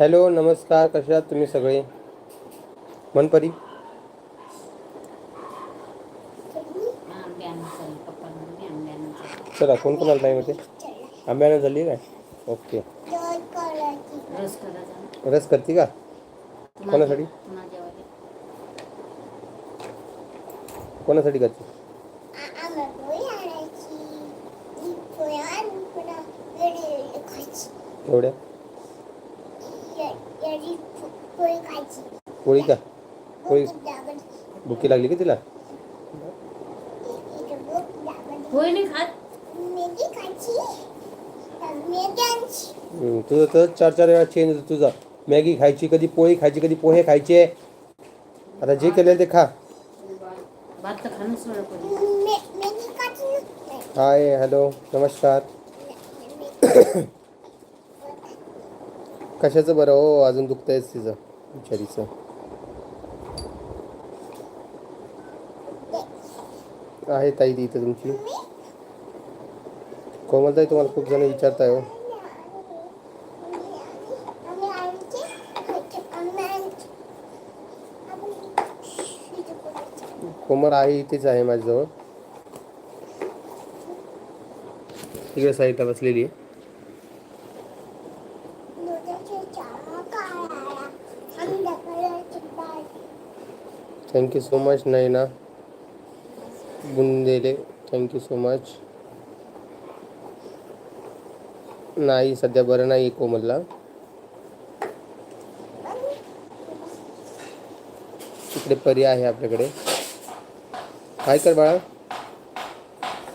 Hello नमस्कार. कशा आहात तुम्ही सगळे? मनपरी. चला कोण कोणाला टाईम होते आंब्यानं झाली काय? ओके. रस करते का? कोणासाठी? कोणासाठी करते? एवढ्या? पोळी का? पोळी भुकी लागली का तिला? तुझं तर चार चार वेळा चेंज होतं तुझा. मॅगी खायची कधी पोळी खायची कधी पोहे खायचे. आता जे केलेलं ते खा. हाय हॅलो नमस्कार. कशाचं बरं हो? अजून दुखतंयच तिचं बिचारीचं. आहे ताई ती इथं तुमची. कोमलताई तुम्हाला खूप जण विचारताय हो. कोमल आहे इथेच आहे माझ्याजवळ. तिकडे साईडला बसलेली आहे. Thank you so much Naina Bundele thank you so much नाही सध्या बरं नाही आहे कोमलला तिकडे परी आहे आपल्याकडे. हाय कर बाळा.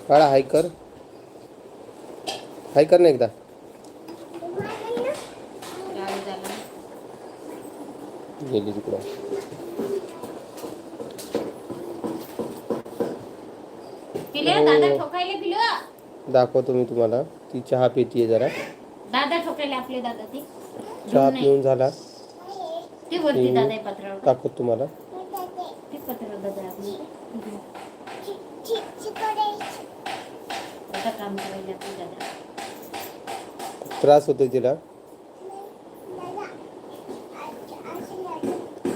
बाळा हाय कर. हाय कर ना एकदा. गेली तिकडं पिल्या हो. दादा ठोकायले पिलं दाखवतो मी तुम्हाला. ती चहा पितीये जरा. दादा ठोकायले आपले दादा ते. चहा नाही. पिऊन झाला. ते वरती. दादा आहे पत्रावर. दाखवतो तुम्हाला. ते पत्रावर दादा आहे आपले. आता काम करायला आपले दादा. त्रास होतो तिला.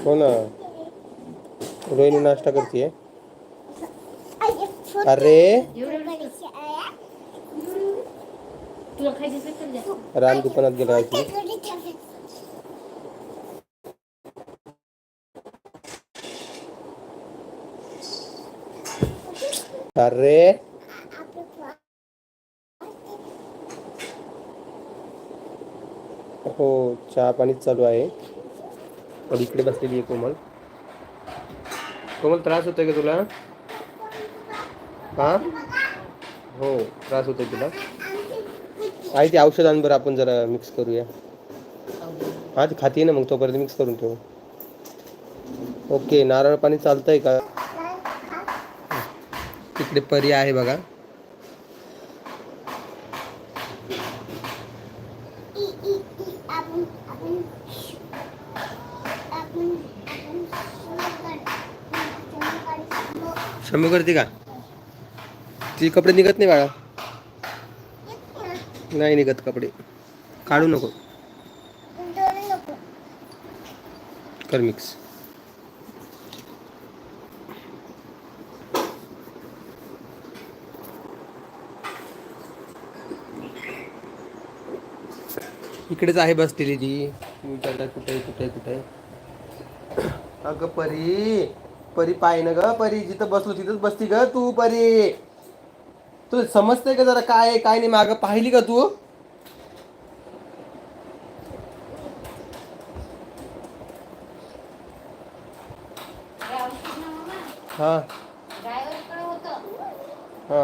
हो ना. रोहिणी नाश्ता करते अरे एवढं राम दुकानात गेला आहे अरे। हो, चहा पाणीच चालू आहे. और इकडे बसलेली आहे कोमल. कोमल, त्रास होतोय का तुला? हा? हो, त्रास होतोय तुला. आहे ते औषधांवर आपण जरा मिक्स करूया. हा ते खाते ना मग तोपर्यंत मिक्स करून ठेवू. ओके नारळ पाणी चालतंय का? तिकडे परी आहे बघा. शंभू करते का? ती कपडे निघत नाही बाळा. नाही निघत कपडे. काढू नको. कर मिक्स इकडेच आहे बसलेली ती तुम्ही विचारता कुठे आहे, कुठे कुठे आहे? अगं परी परी पाय ना ग परी. जिथं बसलो तिथंच बसती ग तू परी. तू समजते का जरा काय काय नाही माग? पाहिली का तू? हा. हा.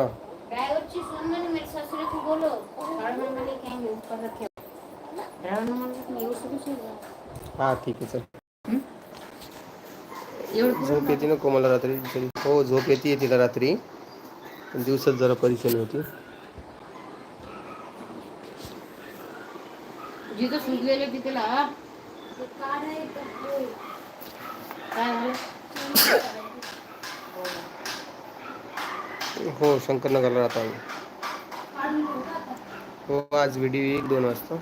मला हा ठीक आहे चल. झोप येते ना कोमला रात्री. हो झोप येते तिला रात्री. पण दिवसात जरा परेशानी होती. जिथं सुजलेले तिथे ला काय झालं? हो शंकरनगरला राहतो आम्ही. हो आज व्हिडिओ एक दोन वाजता.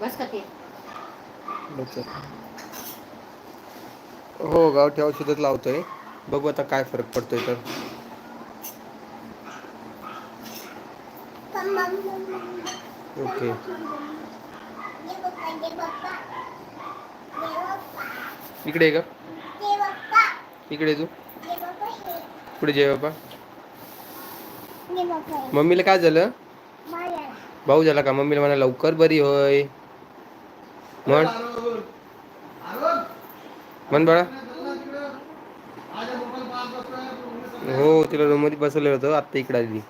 बस का ते? बचत हो गावठी औषधच लावतोय. बघू आता काय फरक पडतोय तर. ओके. इकडे का इकडे तू. पुढे जय बाबा. मम्मीला काय झालं? भाऊ झाला का? मम्मीला म्हणा लवकर बरी होय. म्हण. म्हण बाळा हो तिला रूममध्ये बसवलं होतं आत्ता इकडे आली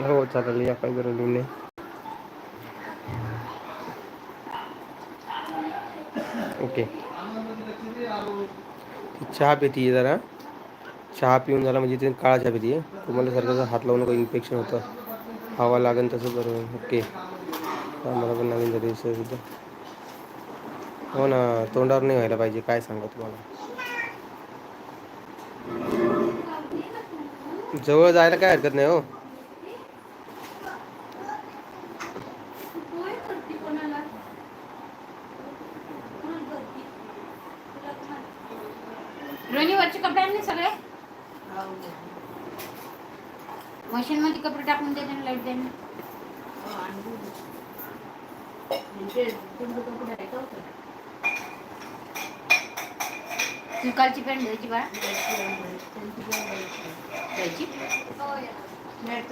हो चालेल या काय गरज नाही ओके. चहा पेती जरा. चहा पिऊन झाला म्हणजे तिथे काळा चहा पितीये तुम्हाला सारखं हात लावून काही इन्फेक्शन होतं. हवा लागेल तसं बरं. ओके मला पण नवीन झाली सुद्धा हो ना तोंडावर नाही व्हायला पाहिजे. काय सांगा तुम्हाला? जवळ जायला काय हरकत नाही हो. रोनी वरचे कपडे आणले सगळे? मशीन मध्ये कपडे टाकून देते ना लाइट देईन. तू कालची पॅन्ट घ्यायची बा घ्यायची? नाईट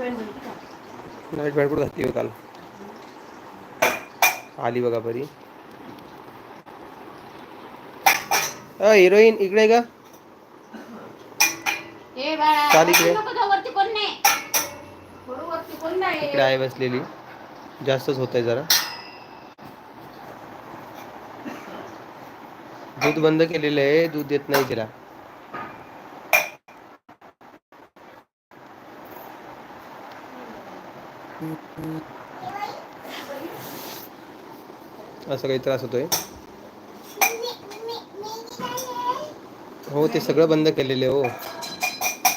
पॅन्ट कुठं घातली हो काल. आली बघा बरी. अ हिरोईन इकडे का चाल इकडे. इकडे. आहे बसलेली. जास्तच होत आहे जरा. दूध बंद केलेलं आहे. दूध देत नाही तिला. असं काही त्रास होतोय. हो ते सगळं बंद केलेलं आहे हो.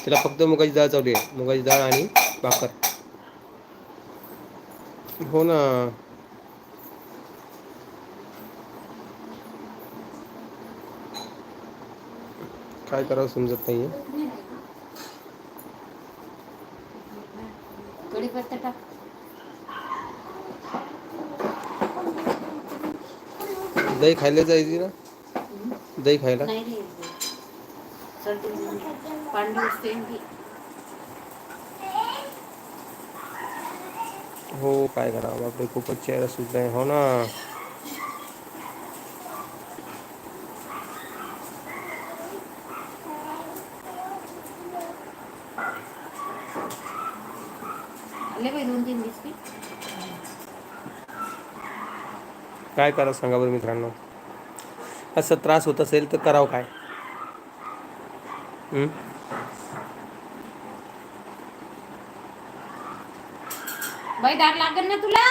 तिला फक्त मुगाची डाळ चावली आहे मुगाची डाळ आणि भाकर. हो ना. काय करावं समजत नाहीये. दही खायला जायची ना? दही खायला? हो काय करावं? बापरे खूपच चेहरा सुद्धा आहे. हो ना. काय करावं सांगा बरं मित्रांनो. असं त्रास होत असेल तर करावं काय? बाई दाग लागल ना तुला?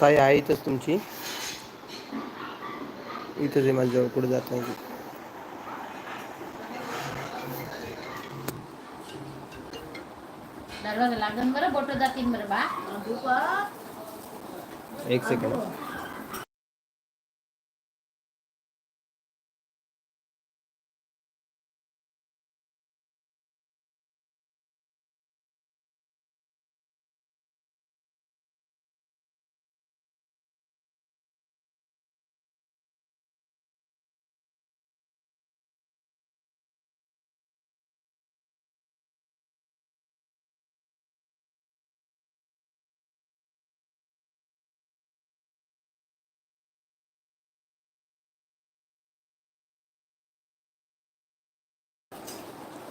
ताई आहे इथंच तुमची. इथंच आहे माझ्याजवळ कुठे जात नाही ती. दरवाजा लागन बरं बोट जातील बरं बा. एक सेकंड.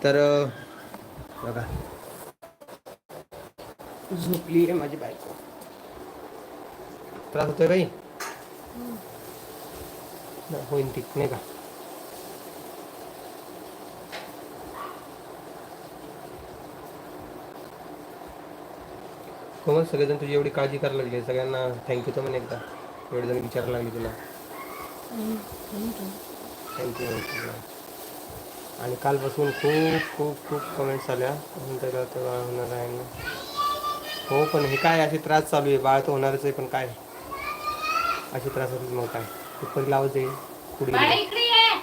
तर बघा. झोपली आहे माझी बायको. त्रास होतोय बाई? होईन ती नाही का? कोमल सगळेजण तुझी एवढी काळजी करायला लागली सगळ्यांना थँक्यू तर म्हणे एकदा. एवढे जण विचारायला लागली तुला. थँक्यू. आणि कालपासून खूप खूप खूप कमेंट्स आल्या. बाळ होणार आहे ना? हो पण हे काय? असे त्रास चालू आहे. बाळ तर होणारच आहे पण काय? असे त्रास होतील मग काय? पेपर लावच येईल पुढे बाळा इकडे ये.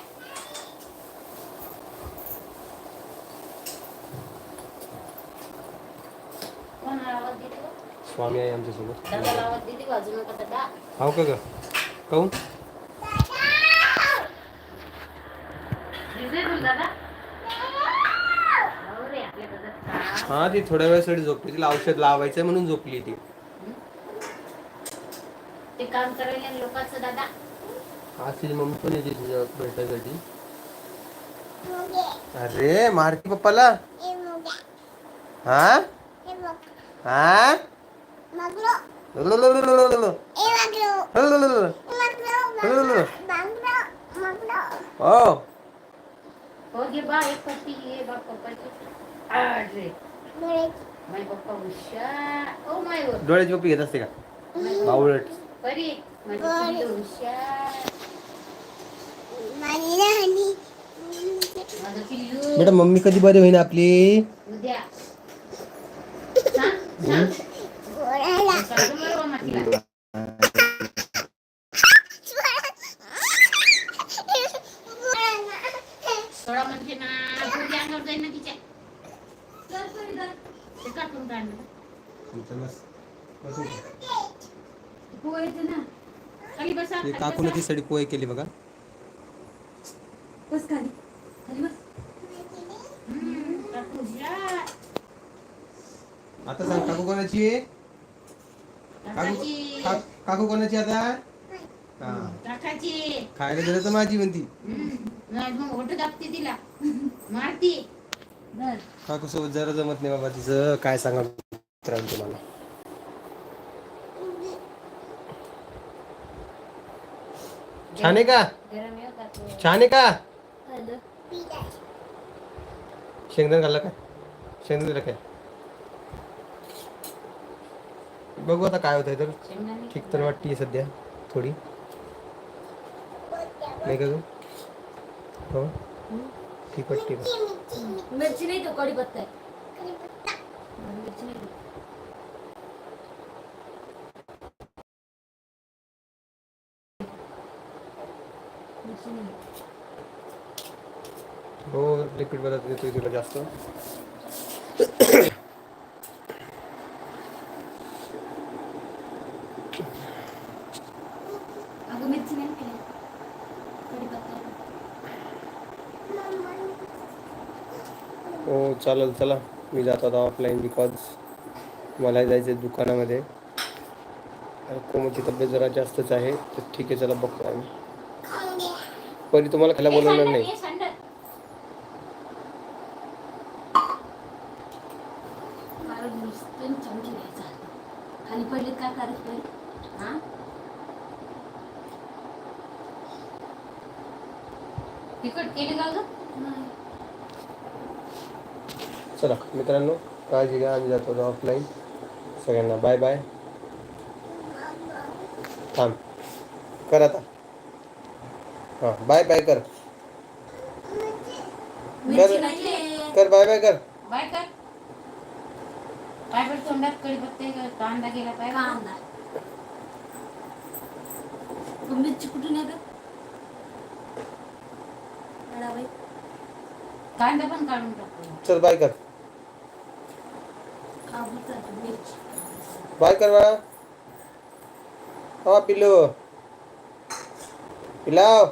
कोणाला आवाज देतो? स्वामी आहे आमच्यासोबत. हो का ग? काहून दिसतोय तुला दादा हो रे आपल्या दादा हा ती थोड्या वेळासाठी झोपली. तिला औषध लावायचं म्हणून झोपली ती. ते काम करायला लोकांचं दादा. आज तिची मम्मी पण येते भेटायसाठी अरे मारती पप्पाला? हा? हा? हो. हो घे बा एक पट्टी घे बा पप्पाची. अरे माय पप्पा हुशार. ओ माय वर डोळ्याची पप्पी घेत असते का? बावळट. परी माझी पिल्लू हुशार. माझं पिल्लू. बेटा मम्मी कधी बरी होईन आपली? उद्या. सांग सांग. सांगतो बरं बा म्हटलं. सोळा म्हणजे ना पोरगी अंगावर जाईल ना तिच्या चल परी धर. ते काढून काढ ना. पोहायचं ना खाली बसा खाली काकून. ती सडी पोहे केली बघा. आता सांग काकू कोणाची काकू काकू कोणाची आता? हा. खायला दिलं तर माझी म्हणती. तिला. मारती. काकू सोबत जरा जमत नाही बाबा तिचं. काय सांगा मित्रांनो तुम्हाला. छान का? काकू. का? शेंगदाण खाल्लं काय शेंगदाण दिलं काय बघू आता काय होतंय तर ठीक, तर वाटते सध्या, थोडी. नाही का हो? ठीक वाटते मिरची नाही तो कढीपत्ता आहे. हो लिक्विड बदलत देतोय तुला जास्त. हो चालेल चला. मी जातो आता ऑफलाईन बिकॉज मला जायचं आहे दुकानामध्ये. आणि कोमलची तब्येत जरा जास्तच आहे तर ठीक आहे चला बघतो आम्ही. परी तुम्हाला खायला बोलवणार नाही. खाली पडले काय हा? तिकट केली का चला मित्रांनो काळजी घ्या आम्ही जातो ऑफलाईन सगळ्यांना बाय बाय थांब. कर आता. हां बाय बाय कर. मिरची नाही कर बाय बाय कर. बाय कर. काय बरं तोंडात कढीपत्ते कांदा गेला पाय? कांदा. मिरची कुठून येत कांदा पण काढून टाकतो. चल बाय कर. मिरची. बाय कर बाळा. हा पिल्लू. पिलाव.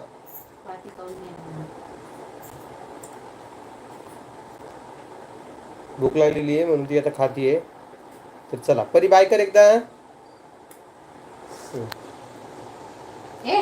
भूक लागलेली आहे म्हणून ती आता खातीये. तर चला परी बाय कर एकदा. ए,